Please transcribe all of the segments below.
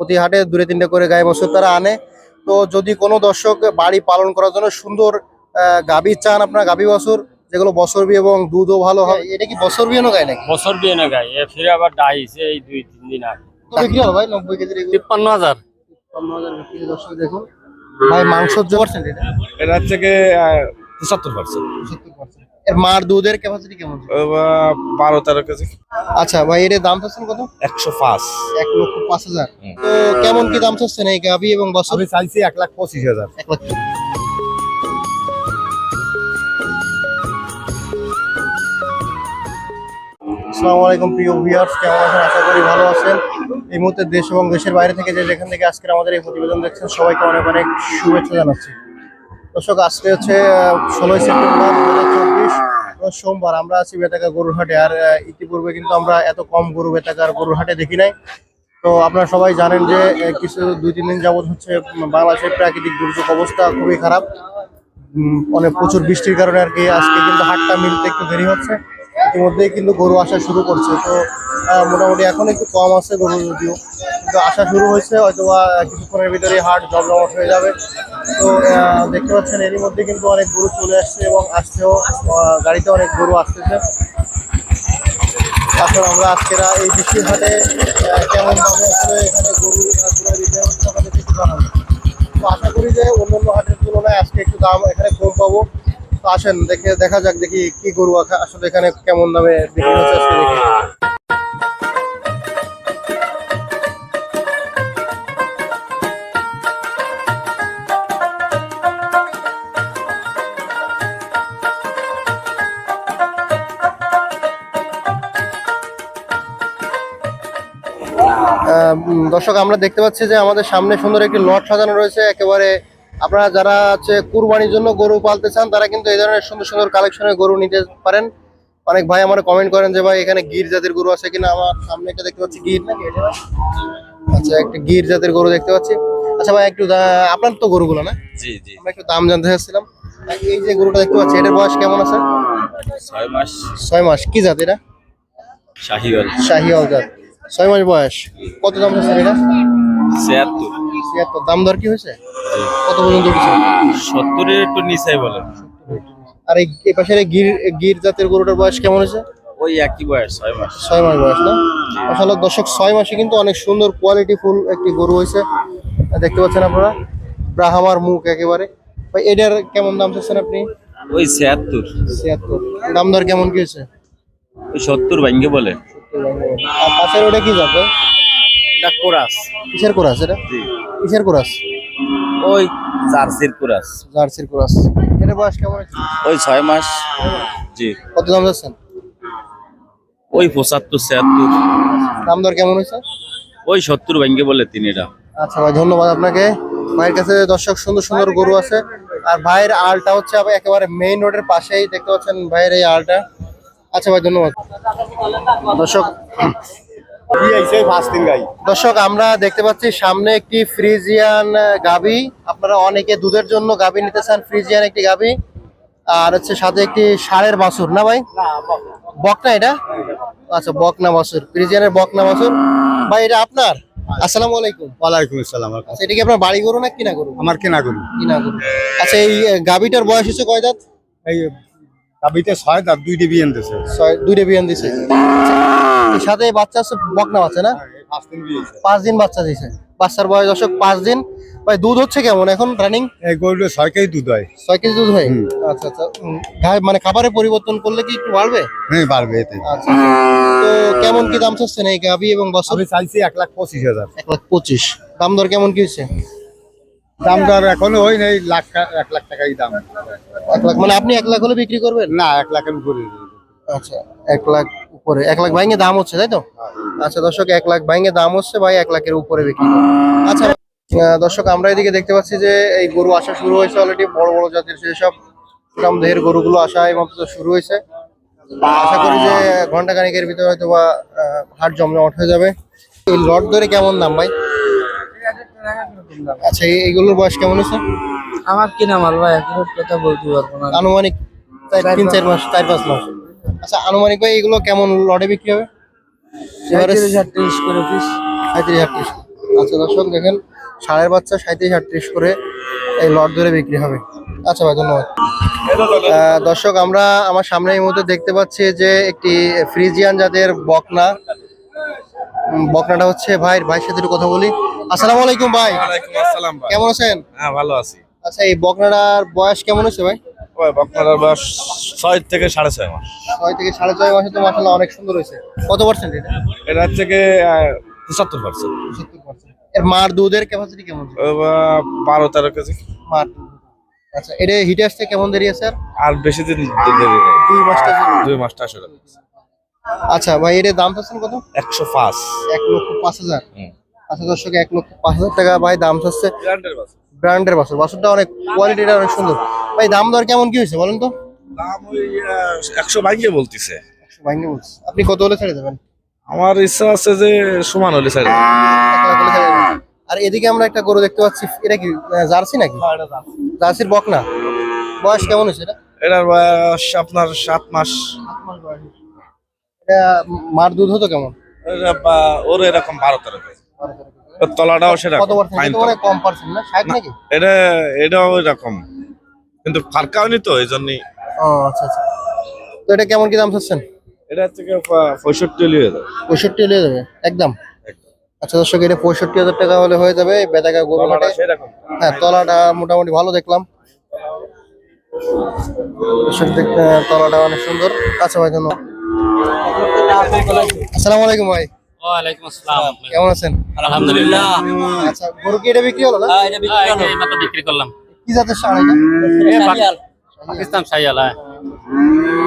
প্রতি হাটে দূরে তিনটে করে গায়ে বছর তারা আনে। তো যদি কোনো দর্শক বাড়ি পালন করার জন্য সুন্দর আহ, গাভী চান আপনার গাভী বছর যেগুলো বছর বিয়ে এবং দুধও ভালো হয়। এটা কি বছর বিয়ে গায় নাকি? বছর বিয়ে না গাই এ ফিরে আবার ডাইছে এই দুই তিন দিন আগে। বিক্রি হলো ভাই? নব্বই কেজির তিপ্পান্ন হাজার। পনেরো হাজার বিক্রি দর্শক দেখুন। ভাই মাংস পার্সেন্ট এটা এটা হচ্ছে কি পঁচাত্তর পার্সেন্ট সত্তর পার্সেন্ট এর মার দুধের ক্যাপাসিটি কেমন বারো তেরো কেজি। আচ্ছা ভাই এর দাম চাচ্ছেন কত? একশো পাঁচ। এক লক্ষ পাঁচ হাজার। তো কেমন কি দাম চাচ্ছেন এই গাভি এবং বছর? আমি চাইছি এক লাখ পঁচিশ হাজার। এক লক্ষ। আসসালামু আলাইকুম প্রিয় ভিউয়ার্স কেমন আছেন? আশা করি ভালো আছেন। এই মুহূর্তে দেশ এবং দেশের বাইরে থেকে যে যেখান থেকে আজকে আমাদের এই প্রতিবেদন দেখছেন সবাইকে অনেক অনেক শুভেচ্ছা জানাচ্ছি। দর্শক আজকে হচ্ছে ষোলোই সেপ্টেম্বর দু হাজার সোমবার আমরা আছি বেতাকা গরুর হাটে আর ইতিপূর্বে কিন্তু আমরা এত কম গরু বেতাকার গরুর হাটে দেখি নাই। তো আপনারা সবাই জানেন যে কিছু দুই, তিন দিন যাবত হচ্ছে বাংলাদেশের প্রাকৃতিক দুর্যোগ অবস্থা খুবই খারাপ। অনেক প্রচুর বৃষ্টির কারণে আর কি আজকে কিন্তু হাটটা মিলতে একটু দেরি হচ্ছে। ইতিমধ্যেই কিন্তু গরু আসা শুরু করছে। তো মোটামুটি এখন একটু কম আছে গরু যদিও। কিন্তু আসা শুরু হয়েছে হয়তো কিছুক্ষণের ভিতরে হাট জমজমাট হয়ে যাবে। তো দেখতে পাচ্ছেন এরই মধ্যে কিন্তু অনেক গরু চলে আসছে এবং আসছেও গাড়িতে অনেক গরু আসতেছে। আসলে আমরা আজকেরা এই বৃষ্টির হাটে কেমন দামে আসলে এখানে গরু একটু জানাব তো আশা করি যে অন্যান্য হাটের তুলনায় আজকে একটু দাম এখানে কম পাবো। তো আসেন, দেখে, দেখা যাক দেখি কি গরু আসলে এখানে কেমন দামে বিক্রি হচ্ছে আজকে দেখি। দর্শক আমরা দেখতে পাচ্ছি যে আমাদের সামনে সুন্দর একটি লট সাজানো রয়েছে। একেবারে আপনারা যারা হচ্ছে কুরবানির জন্য গরু পালতে চান তারা কিন্তু এই ধরনের সুন্দর সুন্দর কালেকশনের গরু নিতে পারেন। অনেক ভাই আমার কমেন্ট করেন যে ভাই এখানে গির জাতের গরু আছে কিনা? আমার সামনে একটা দেখতে পাচ্ছি গির। নাকি আচ্ছা একটা গির জাতের গরু দেখতে পাচ্ছি। আচ্ছা ভাই একটু আপনার তো গরুগুলো না? জি জি। আমরা একটু দাম জানতে চাচ্ছিলাম। এই যে গরুটা দেখতে পাচ্ছি এটার বয়স কেমন আছে? ছয় মাস। ছয় মাস। কি জাত এটা? শাহিওয়াল। শাহিওয়াল জাত। ছয় মাস বয়স। কত দাম আছে এটা? ছিয়াত্তর। ছিয়াত্তর। দাম দর কি হয়েছে? কত পর্যন্ত উঠেছে সত্তরের একটু নিচাই বলে। আর এই এই পাশের গির গির জাতের গরুটার বয়স কেমন হয়েছে? ওই একই বয়স ছয় মাস। ছয় মাস বয়স না? আসলে দর্শক ছয় মাসে কিন্তু অনেক সুন্দর কোয়ালিটি ফুল একটি গরু হয়েছে। দেখতে পাচ্ছেন আপনারা? ব্রাহামার মুখ একেবারে। ভাই এটার কেমন দাম চাচ্ছেন আপনি? ওই ছিয়াত্তর। ছিয়াত্তর। দাম দর কেমন কি হয়েছে? ওই সত্তর ভাঙ্গে বলে। আর পাশের ওটা কি যাবে? এটা কোরাস। কিসের কোরাস এটা? জি। কিসের কোরাস? ওই জার্সির কোরাস। জার্সির কোরাস। এটার বয়স কেমন ওই ছয় মাস। জি। কত দাম যাচ্ছেন? ওই পঁচাত্তর ছিয়াত্তর। দাম দর কেমন হয়েছে? ওই সত্তর ভাঙ্গে বলে তিনটা আচ্ছা ভাই ধন্যবাদ আপনাকে। ভাইয়ের কাছে দর্শক সুন্দর সুন্দর গরু আছে। আর ভাইয়ের আলটা হচ্ছে একেবারে মেইন রোডের পাশেই। দেখতে পাচ্ছেন ভাইয়ের এই আলটা। আচ্ছা ভাই ধন্যবাদ। দর্শক দর্শক আমরা দেখতে পাচ্ছি সামনে একটি ফ্রিজিয়ান গাবি। আপনারা অনেকে দুধের জন্য গাবি নিতে চান ফ্রিজিয়ান একটি গাবি। আর হচ্ছে সাথে একটি ষাঁড়ের বাছুর না ভাই? বকনা এটা? আচ্ছা বকনা বাছুর ফ্রিজিয়ানের বকনা বাছুর। ভাই এটা আপনার? আসসালামু আলাইকুম। ওয়ালাইকুম আসসালাম আচ্ছা এটা কি আপনার বাড়ি গরু না কিনা গরু? আমার কেনা করি কিনা গরু। আচ্ছা এই আহ, গাভীটার বয়স হচ্ছে কয় দাঁত? এই দাবিতে ছয় দাঁত দুই ডিবি আনতেছে। ছয় দুইটা বিয়ান দিছে আচ্ছা, সাথে বাচ্চা আছে বকনা বাচ্চা না? পাঁচ দিন পাঁচ দিন বাচ্চা দিছে বাচ্চার বয়স দশক পাঁচ দিন। ভাই দুধ হচ্ছে কেমন এখন রানিং এই গরুটা ছয় কেজি দুধ হয়। ছয় কেজি দুধ হয়? আচ্ছা আচ্ছা। উম, মানে খাবারে পরিবর্তন করলে কি একটু বাড়বে? হ্যাঁ পারবে এতে। আচ্ছা। তো কেমন কি দাম চাচ্ছেন এই গাভি এবং বছর? আমি চাইছি এক লাখ পঁচিশ হাজার। এক লাখ পঁচিশ। দাম দর কেমন কি হচ্ছে? দাম দর এখনও হয় নাই লাখ এক লাখ টাকাই দাম। এক লাখ মানে আপনি এক লাখ হলে বিক্রি করবেন? না এক লাখের উপরে। আচ্ছা এক লাখ উপরে। এক লাখ ভাইঙ্গে দাম হচ্ছে তাই তো? আচ্ছা দর্শক এক লাখ ভাইঙ্গে দাম হচ্ছে ভাই এক লাখের উপরে বিক্রি করে। আচ্ছা দর্শক আমরা এদিকে দেখতে পাচ্ছি যে এই গরু আসা শুরু হয়েছে অলরেডি বড় বড় জাতের সেসব সুঠাম দেহের গরুগুলো আসা এবং তো শুরু হয়েছে। আশা করি যে ঘণ্টা খানিকের ভিতরে হয়তো বা হাট জমজমাট হয়ে যাবে। এই লট ধরে কেমন দাম ভাই? আচ্ছা এই- এইগুলোর বয়স কেমন আছে আমার কিনা মাল ভাই? এখন কথা বলতে পারব না। আনুমানিক তিন চার মাস চার পাঁচ মাস। আচ্ছা আনুমানিক ভাই এগুলো কেমন লটে বিক্রি হবে? সাঁত্রিশ আটত্রিশ করে পিস সাঁত্রিশ আটত্রিশ। আচ্ছা দর্শক দেখেন ষাঁড়ের বাচ্চা সাঁত্রিশ আটত্রিশ করে এই লট ধরে বিক্রি হবে। আচ্ছা ভাই ধন্যবাদ। দর্শক আমরা আমার সামনে এই মুহূর্তে দেখতে পাচ্ছি যে একটি ফ্রিজিয়ান জাতের বকনা। বকনাটা হচ্ছে ভাই ভাইয়ের সাথে কথা বলি। আসসালামু আলাইকুম ভাই। ওয়ালাইকুম আসসালাম ভাই। কেমন আছেন? হ্যাঁ ভালো আছি। আচ্ছা এই বকনাটার বয়স কেমন হচ্ছে ভাই? ওই বকনাটার বয়স ছয় থেকে সাড়ে ছয় মাস। ছয় থেকে সাড়ে ছয় মাসে তো মাসাল্লাহ অনেক সুন্দর হয়েছে। কত পার্সেন্ট এটা? এটা থেকে পঁচাত্তর পার্সেন্ট সত্তর পার্সেন্ট এর মার দুধের ক্যাপাসিটি কেমন? বারো তেরো কেজি। মার আচ্ছা এটা হিটে আসতে কেমন দেরি আছে আর? বেশি দিন দেরি নেই। দুই মাসটা। দুই মাসটা আসলে। আচ্ছা ভাই এর দাম চাচ্ছেন কত? একশো পাঁচ। এক লক্ষ পাঁচ হাজার। হুম। আচ্ছা দর্শক এক লক্ষ পাঁচ হাজার টাকা। ভাই দাম চাচ্ছে ব্র্যান্ডের বাছর বাছরটা অনেক কোয়ালিটিটা অনেক সুন্দর। ভাই দাম দর কেমন কি হয়েছে বলেন তো? দাম ওই একশো বাইকে বলতিছে। একশো ভাঙে বলছি। আপনি কত হলে ছেড়ে দেবেন? আমার ইচ্ছা আছে যে সমান হলে ছেড়ে আর এদিকে আমরা একটা গরু দেখতে পাচ্ছি এটা কি জার্সি নাকি? জার্সির বক না বয়স কেমন হয়েছে এটা? এটার বয়স আপনার সাত মাস। এটা মার দুধ হতো কেমন? ওর এরকম বারো তেরো তলাটাও মানে কম পার্সেন্ট না? ষাট নাকি? এটা এটাও এরকম। কিন্তু ফারকাও নি তো এই ও আচ্ছা আচ্ছা। তো এটা কেমন কি দাম চাচ্ছেন? এটা থেকে লিয়ে যাবে। একদম? আচ্ছা দর্শক এটা পঁয়ষট্টি হাজার টাকা হলে হয়ে যাবে। বেদাকা গরু হ্যাঁ তলাটা মোটামুটি ভালো দেখলাম। তলাটা অনেক সুন্দর। আচ্ছা ভাই ধন্যবাদ। আসসালামু আলাইকুম ভাই। ওয়ালাইকুম আসসালাম। কেমন আছেন? আলহামদুলিল্লাহ। আচ্ছা গরু কি এটা বিক্রি হলো না? এই মাত্র বিক্রি করলাম। কি জাতের সার এটা? পাকিস্তান শাহিয়াল হ্যাঁ।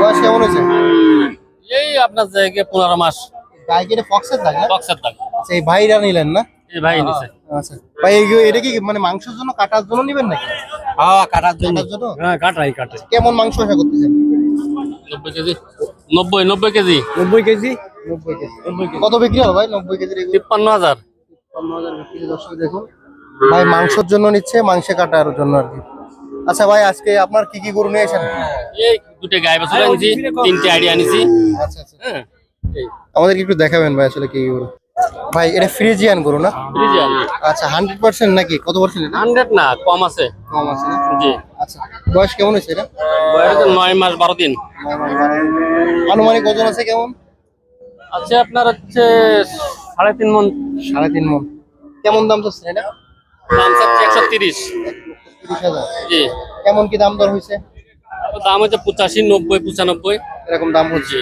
বয়স কেমন হয়েছে? এই আপনার জায়গায় পনেরো মাস। গায়ে কি এটা ফক্সের দাগ না? বক্সের দাগ। আচ্ছা, এই ভাইরা নিলেন না? এই ভাই নিছে। আচ্ছা ভাই এটা কি মানে মাংসের জন্য কাটার জন্য নিবেন নাকি? হ্যাঁ কাটার কাটার জন্য? হ্যাঁ কাটাই কাটে কেমন মাংস আশা করতেছেন? নব্বই কেজি। নব্বই নব্বই কেজি। নব্বই কেজি? নব্বই কেজি কত বিক্রি হবে ভাই? নব্বই কেজির তিপ্পান্ন হাজার। পনেরো হাজার বিক্রি দর্শক দেখুন। ভাই মাংসের জন্য নিচ্ছে মাংসে কাটার জন্য আর কি। আচ্ছা ভাই আজকে আপনার কি কি গরু নিয়ে এসেছেন এই দুটো গায়ে বাছুর আনছি তিনটে আইডিয়া আনিছি। আচ্ছা আচ্ছা। হ্যাঁ আমাদেরকে একটু দেখাবেন ভাই আসলে কি গরু। ভাই এটা ফ্রিজিয়ান গরু না? ফ্রিজিয়ান। আচ্ছা হান্ড্রেড পার্সেন্ট নাকি? কত পার্সেন্ট এটা? হান্ড্রেড না কম আছে। কম আছে না? জি। আচ্ছা বয়স কেমন হয়েছে এটা? বয়স নয় মাস বারো দিন। আনুমানিক ওজন আছে কেমন? আছে আপনার হচ্ছে সাড়ে তিন মন। সাড়ে তিন মন। কেমন দাম চাচ্ছেন এটা? দাম চাচ্ছে একশো তিরিশ। তিরিশ হাজার। জি। কেমন কি দাম দর হয়েছে? দাম হচ্ছে পঁচাশি নব্বই পঁচানব্বই। এরকম দাম হচ্ছে।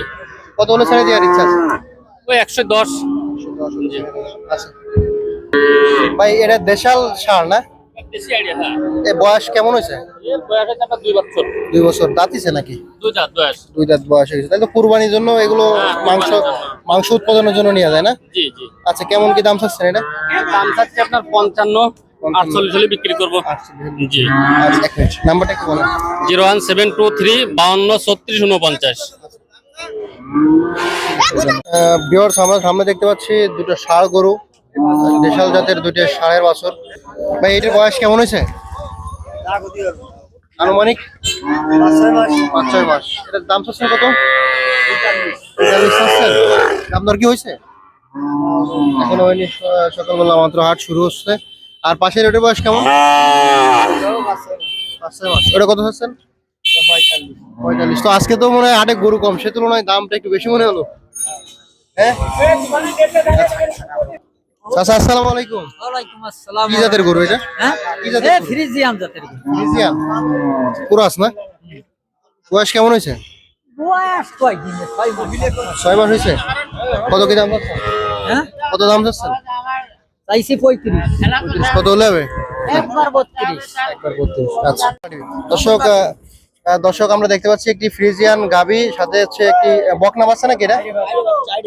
কত হলে ছেড়ে দেওয়ার ইচ্ছা আছে? ওই একশো দশ। জি আচ্ছা ভাই এটা দেশাল সার না? এ বয়স কেমন হয়েছে? দুই বছর। দাঁতিছে নাকি? দুই দাঁত বয়স। হয়েছে। তাহলে তো কুরবানির জন্য এগুলো হ্যাঁ, মাংস মাংস উৎপাদনের জন্য নিয়ে যায় না? আচ্ছা কেমন কি দাম চাচ্ছেন এটা? দাম চাচ্ছে আপনার পঞ্চান্ন। বিক্রি করব। জি। আচ্ছা নাম্বারটা একটু বলেন। Zero one seven two three বাউন্ন ছত্রিশ উনপঞ্চাশ সামনে দেখতে পাচ্ছি দুটো ষাঁড় গরু। দেশাল জাতের দুটো ষাঁড়ের বছর। ভাই, এটার বয়স কেমন হয়েছে? আনুমানিক? পাঁচ দাম কত? দাম কি হয়েছে? এখন হয়নি সকালবেলা মাত্র হাট শুরু হচ্ছে। আর পাশের ওটার বয়স কেমন? ওটা কত চাচ্ছেন? পঁয়তাল্লিশ। তো আজকে তো মনে হয় হাটে গরু কম, সে তুলনায় দামটা একটু বেশি মনে হলো। হ্যাঁ? চাচা আসসালামু আলাইকুম। ওয়ালাইকুম আসসালাম। কি জাতের গরু এটা? হ্যাঁ? কি জাতের এ গরু? ফ্রিজিয়ান জাতের গরু। ফ্রিজিয়ান। কুরাস না? বয়স কেমন হয়েছে? বয়স কয়দিন? ছয় মাস। ছয় মাস হয়েছে? কত কি দাম যাচ্ছে? হ্যাঁ? কত দাম যাচ্ছে? চাইছি পঁয়ত্রিশ। কত হলে হবে? একবার বত্রিশ। একবার বত্রিশ আচ্ছা। দর্শক দর্শক আমরা দেখতে পাচ্ছি একটি ফ্রিজিয়ান গাবি সাথে হচ্ছে একটি বকনা বাচ্চা নাকি এটা?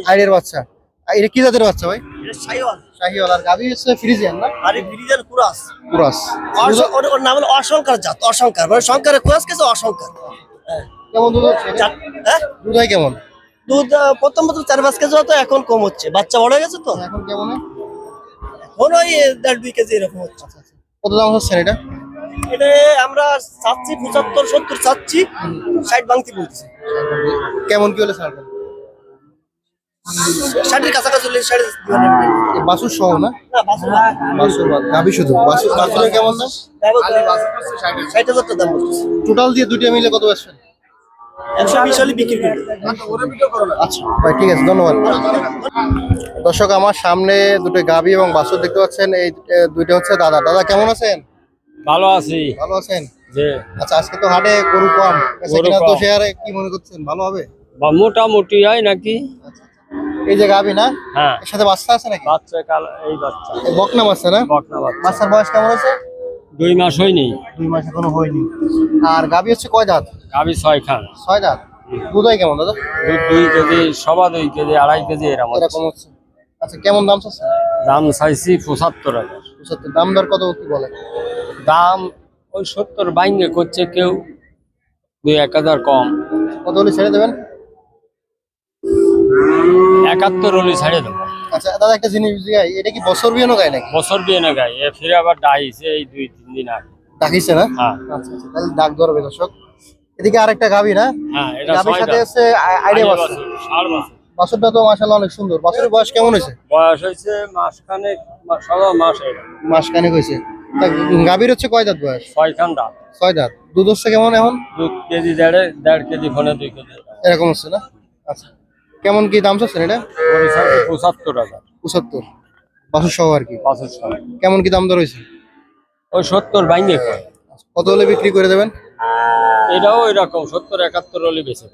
হাইডের বাচ্চা। এটা কি জাতের বাচ্চা ভাই? শাহিওয়াল গাবি হচ্ছে ফ্রিজিয়ান না? আরে ব্রিজের কুরাস। কুরাস। ওর ওর নাম হলো অসংকার জাত অসংকার মানে শঙ্করের কুরাস কিছু অসংকার কেমন দুধ হ্যাঁ দুধ হয়? কেমন? দুধ প্রথম প্রথম চার পাঁচ কেজি হতো এখন কম হচ্ছে। বাচ্চা বড় হয়ে গেছে তো? এখন কেমন? এখন ওই দেড় দুই কেজি এরকম হচ্ছে। কত দাম হচ্ছে এটা? এটা আমরা চাচ্ছি পঁচাত্তর সত্তর চাচ্ছি ষাট বাংতি বলতেছি। কেমন কি হলে ছাড়বেন ষাটের কাছাকাছি এই বাছুর সহ না? না, বাছুর বা- শুধু। বাছুরের কেমন দাম? ষাট হাজার। টাকা দাম বলতেছে। টোটাল দিয়ে দুইটা মিলে কত করবে। আচ্ছা ভাই ঠিক আছে ধন্যবাদ। দর্শক আমার সামনে দুটো গাভী এবং বাসুর দেখতে পাচ্ছেন। এই দুইটা হচ্ছে দাদা। দাদা কেমন আছেন? ভালো আছি। ভালো আছেন? যে আচ্ছা আজকে তো হাটে গরু কম। তো। শেয়ারে কি মনে করছেন? ভালো হবে? বা মোটামুটি হয় নাকি? এই যে গাভী না? হ্যাঁ। এর সাথে বাচ্চা আছে নাকি? বাচ্চা কাল এই বাচ্চা। বকনা বাচ্চা না? বকনা বাচ্চা। বাচ্চার বয়স কেমন আছে দুই মাস হয়নি। দুই মাস এখনও হয়নি। আর গাভী হচ্ছে কয় দাঁত গাবি ছয় খান। ছয় দাঁত দুধ হয় কেমন দাদা? দুই দুই কেজি সবা দুই কেজি আড়াই কেজি এরকম। এরকম হচ্ছে। আচ্ছা কেমন দাম চাচ্ছে দাম চাইছি পঁচাত্তর হাজার। সত্যি দাম দর কত কি বলে? দাম ওই সত্তর বাইঙ্গে করছে কেউ দুই এক হাজার কম। কত হলে ছেড়ে দেবেন? একাত্তর হলে ছাড়ে দেবো। আচ্ছা দাদা একটা জিনিস জিজ্ঞাসা, এটা কি বছর বিয়ে গায় নাকি? বছর বিয়ে না গায়ে। এ ফিরে আবার ডাইছে এই দুই তিন দিন আগে। ডাকিছে না? হ্যাঁ। আচ্ছা আচ্ছা তাহলে ডাক ধরবে দর্শক। এদিকে আরেকটা গাভী না? হ্যাঁ এটা গাভীর ছয় সাথে দাঁত। হচ্ছে আইডিয়া বছর, বাছুরটা তো মাশাআল্লাহ অনেক সুন্দর। বাছুরের বয়স কেমন হয়েছে? বয়স হয়েছে মাসখানে সবা মাস এরকম। মাস খানেক হয়েছে। তা গাভীর হচ্ছে কয় দাঁত বয়স? ছয়খান দাম ছয় দাঁত। দুধ হচ্ছে কেমন এখন? দু কেজি দেড়ে দেড় কেজি ফোনে দুই কেজি। এরকম হচ্ছে না? আচ্ছা। কেমন কি দাম চাচ্ছেন এটা? পঁচাত্তর হাজার। পঁচাত্তর। বাছুর সহ আর কি? কেমন কি দাম দর হয়েছে? ওই সত্তর বাইঙ্গে কত হলে বিক্রি করে দেবেন? এটাও এরকম সত্তর একাত্তর হলে বেঁচে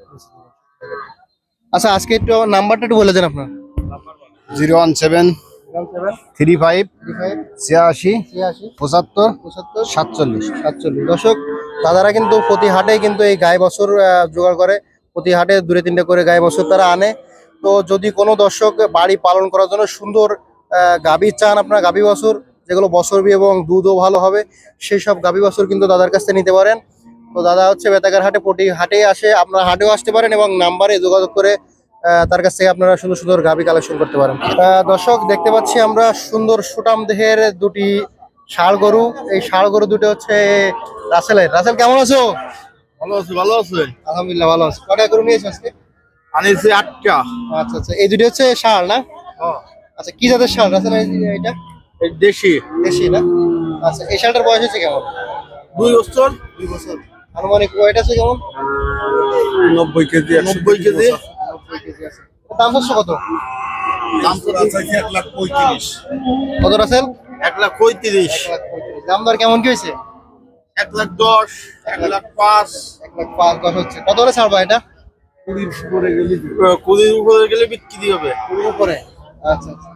আচ্ছা আজকে একটু আমার নাম্বারটা একটু বলে দেন আপনার। Zero one seven three five ছিয়াশি ছিয়াশি পঁচাত্তর পঁচাত্তর সাতচল্লিশ। সাতচল্লিশ। দর্শক দাদারা কিন্তু প্রতি হাটে কিন্তু এই গায়ে বছর আহ, জোগাড় করে। প্রতি হাটে দূরে তিনটে করে গায়ে বছর তারা আনে। তো যদি কোনো দর্শক বাড়ি পালন করার জন্য সুন্দর গাভী চান আপনার, গাভী বছর, যেগুলো বছরবি এবং দুধও ভালো হবে, সেই সব গাভী বছর কিন্তু দাদার কাছ থেকে নিতে পারেন। তো দাদা হচ্ছে বেতাকার হাটে প্রতি হাটে আসে, আপনারা হাটেও আসতে পারেন এবং নাম্বারে যোগাযোগ করে তার কাছ থেকে আপনারা সুন্দর সুন্দর গাভী কালেকশন করতে পারেন। দর্শক, দেখতে পাচ্ছি আমরা সুন্দর সুটাম দেহের দুটি ষাড় গরু। এই ষাড় গরু দুটো হচ্ছে রাসেলের। রাসেল, কেমন আছো? ভালো আছে ভালো আছে? আলহামদুলিল্লাহ ভালো আছি। কটা গরু নিয়েছো আজকে? আনিছি আটটা। আচ্ছা আচ্ছা। এই দুটি হচ্ছে ষাড় না? আচ্ছা কি জাতের ষাড় রাসেল এই- এটা? দেশি। দেশি না? আচ্ছা এই ষাড়টার বয়স হচ্ছে কেমন? দুই বছর। দুই বছর। আনুমানিক ওয়েট আছে কেমন? নব্বই কেজি নব্বই কেজি? নব্বই কেজি আছে। দাম হচ্ছে কত? দাম এক লাখ পঁয়ত্রিশ। কত রাসেল? এক লাখ পঁয়ত্রিশ। এক লাখ পঁয়ত্রিশ। দাম দর কেমন কি হয়েছে? এক লাখ দশ। এক লাখ পাঁচ। এক লাখ পাঁচ দশ হচ্ছে। কত করে ছাড়বা এটা? কুড়ির উপরে গেলে কুড়ির উপরে গেলে বিক্রি হবে। কুড়ির উপরে? আচ্ছা আচ্ছা।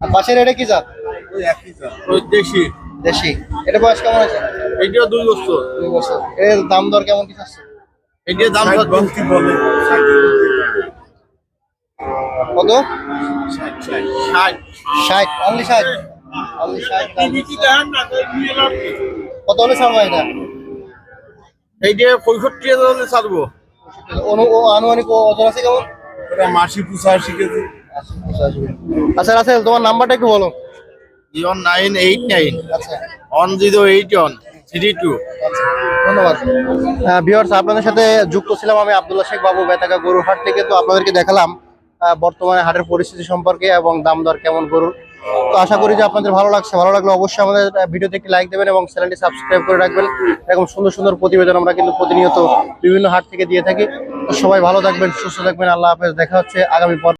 আর পাশের এটা কি জাত? ওই একই দাম। ওই দেশি। দেশি। এটা বয়স কেমন আছে এইটা দুই বছর। দুই বছর। এর দাম দর কেমন কি আছে এইটার দাম কি বলে। কত? ষাট। ষাট। অনলি ষাট? অনলি ষাট দাম হচ্ছে। কত হলে ছাড়বো এটা? এইটা পঁয়ষট্টি হাজার হলে ছাড়বো। অনু- আনুমানিক ওজন আছে কেমন? এটা মাসি পঁচাশি কেজি আচ্ছা রাসেল তোমার নাম্বারটা একটু বলো। Zero nine eight nine. আচ্ছা। One zero eight one three two. আচ্ছা, ধন্যবাদ। ভিওর্স আপনাদের সাথে যুক্ত ছিলাম আমি আব্দুল্লাহ শেখ বাবু বেতাকা গরুর হাট থেকে। তো আপনাদেরকে দেখালাম বর্তমানে হাটের পরিস্থিতি সম্পর্কে এবং দাম দর কেমন গরুর তো আশা করি যে আপনাদের ভালো লাগছে। ভালো লাগলে অবশ্যই আমাদের ভিডিও ভিডিওতে একটি লাইক দেবেন এবং চ্যানেলটি সাবস্ক্রাইব করে রাখবেন। এরকম সুন্দর সুন্দর প্রতিবেদন আমরা কিন্তু প্রতিনিয়ত বিভিন্ন হাট থেকে দিয়ে থাকি। সবাই ভালো থাকবেন, সুস্থ থাকবেন। আল্লাহ হাফেজ। দেখা হচ্ছে আগামী পর